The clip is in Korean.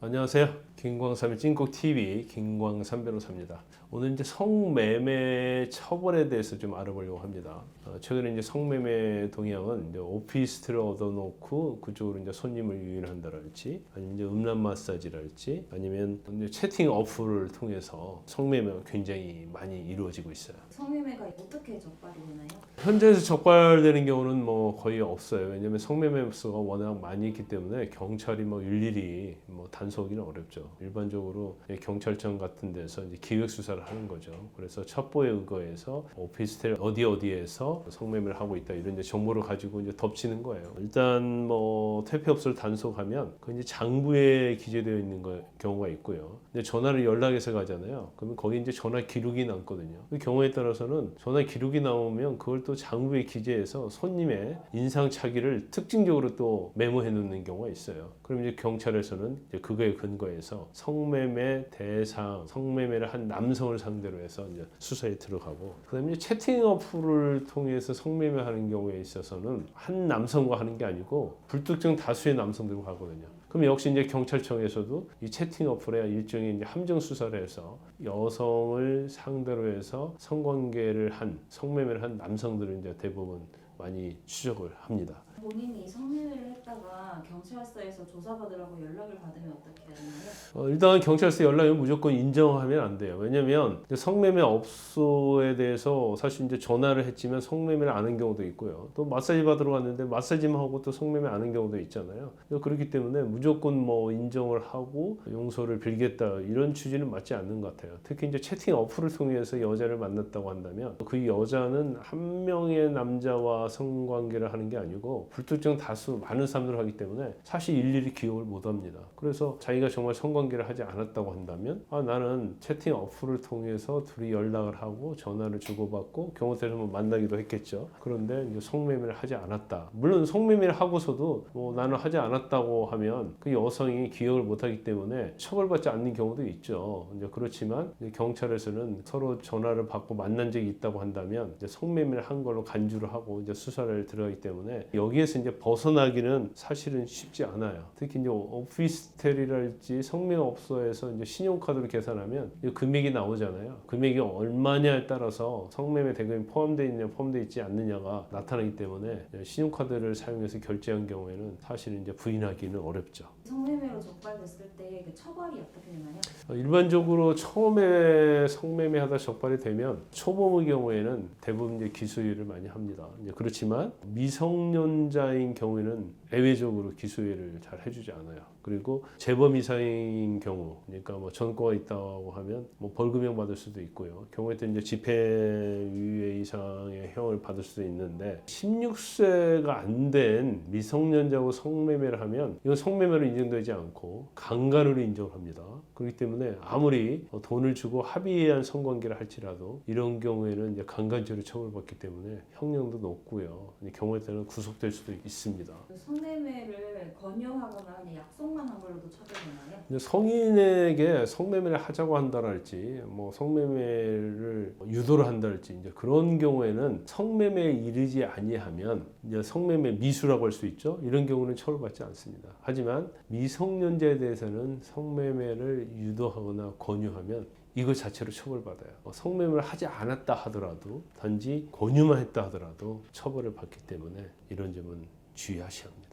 안녕하세요. 김광삼의 찐꼭 TV 김광삼 변호사입니다. 오늘 이제 성매매 처벌에 대해서 좀 알아보려고 합니다. 어, 최근에 이제 성매매 동향은 이제 오피스텔을 얻어놓고 그쪽으로 이제 손님을 유인한다랄지, 아니면 이제 음란 마사지랄지, 아니면 이제 채팅 어플을 통해서 성매매가 굉장히 많이 이루어지고 있어요. 성매매가 어떻게 적발이 되나요? 현재에서 적발되는 경우는 뭐 거의 없어요. 왜냐하면 성매매 수가 워낙 많이 있기 때문에 경찰이 뭐 일일이 뭐 단속하기는 어렵죠. 일반적으로 경찰청 같은 데서 이제 기획 수사를 하는 거죠. 그래서 첩보에 의거해서 오피스텔 어디 어디에서 성매매를 하고 있다 이런 이제 정보를 가지고 이제 덮치는 거예요. 일단 뭐 퇴폐업소를 단속하면 그 이제 장부에 기재되어 있는 거, 경우가 있고요. 근데 전화를 연락해서 가잖아요. 그러면 거기 이제 전화 기록이 남거든요. 그 경우에 따라서는 전화 기록이 나오면 그걸 또 장부에 기재해서 손님의 인상착의를 특징적으로 또 메모해 놓는 경우가 있어요. 그럼 이제 경찰에서는 이제 그거에 근거해서 성매매 대상, 성매매를 한 남성을 상대로 해서 이제 수사에 들어가고 그다음에 채팅 어플을 통해서 성매매하는 경우에 있어서는 한 남성과 하는 게 아니고 불특정 다수의 남성들과 하거든요. 그럼 역시 이제 경찰청에서도 이 채팅 어플에 일종의 이제 함정 수사를 해서 여성을 상대로 해서 성관계를 한 성매매를 한 남성들을 이제 대부분 많이 추적을 합니다. 본인이 했다가 경찰서에서 조사받으라고 연락을 받으면 어떻게 되나요? 어, 일단 경찰서 연락이 무조건 인정하면 안 돼요. 왜냐면 이제 성매매 업소에 대해서 사실 이제 전화를 했지만 성매매를 아는 경우도 있고요. 또 마사지 받으러 갔는데 마사지만 하고 또 성매매 아는 경우도 있잖아요. 그렇기 때문에 무조건 뭐 인정을 하고 용서를 빌겠다 이런 취지는 맞지 않는 것 같아요. 특히 이제 채팅 어플을 통해서 여자를 만났다고 한다면 그 여자는 한 명의 남자와 성관계를 하는 게 아니고 불특정 다수 많은 사람들 하기 때문에 사실 일일이 기억을 못 합니다. 그래서 자기가 정말 성관계를 하지 않았다고 한다면 아 나는 채팅 어플을 통해서 둘이 연락을 하고 전화를 주고받고 뭐 만나기도 했겠죠. 그런데 이제 성매매를 하지 않았다. 물론 성매매를 하고서도 뭐 나는 하지 않았다고 하면 그 여성이 기억을 못 하기 때문에 처벌받지 않는 경우도 있죠. 이제 그렇지만 이제 경찰에서는 서로 전화를 받고 만난 적이 있다고 한다면 이제 성매매를 한 걸로 간주를 하고 이제 수사를 들어가기 때문에 여기에서 이제 벗어나기는 사실은 쉽지 않아요. 특히 이제 오피스텔이랄지 성매업소에서 이제 신용카드로 계산하면 이 금액이 나오잖아요. 금액이 얼마냐에 따라서 성매매 대금이 포함되어 있느냐 포함되어 있지 않느냐가 나타나기 때문에 신용카드를 사용해서 결제한 경우에는 사실은 이제 부인하기는 어렵죠. 성매매로 적발됐을 때 그 처벌이 어떻게 되나요? 어, 일반적으로 처음에 성매매 하다 적발이 되면 초범의 경우에는 대부분 이제 기소유예를 많이 합니다. 이제 그렇지만 미성년자인 경우에는 예외적으로 기소 유예를 잘 해주지 않아요. 그리고 재범 이상인 경우, 그러니까 뭐 전과가 있다고 하면 뭐 벌금형 받을 수도 있고요. 경우에 따라 이제 집행유예 이상의 형을 받을 수도 있는데 16세가 안 된 미성년자하고 성매매를 하면 이건 성매매로 인정되지 않고 강간으로 인정을 합니다. 그렇기 때문에 아무리 돈을 주고 합의한 성관계를 할지라도 이런 경우에는 이제 강간죄로 처벌받기 때문에 형량도 높고요. 경우에 따라 구속될 수도 있습니다. 그 성매매를 권유하거나 약속만 한 걸로도? 이제 성인에게 성매매를 하자고 한다랄지 뭐 성매매를 유도를 한다랄지 이제 그런 경우에는 성매매에 이르지 아니하면 이제 성매매 미수라고 할 수 있죠. 이런 경우는 처벌받지 않습니다. 하지만 미성년자에 대해서는 성매매를 유도하거나 권유하면 이거 자체로 처벌받아요. 뭐 성매매를 하지 않았다 하더라도 단지 권유만 했다 하더라도 처벌을 받기 때문에 이런 점은 주의하셔야 합니다.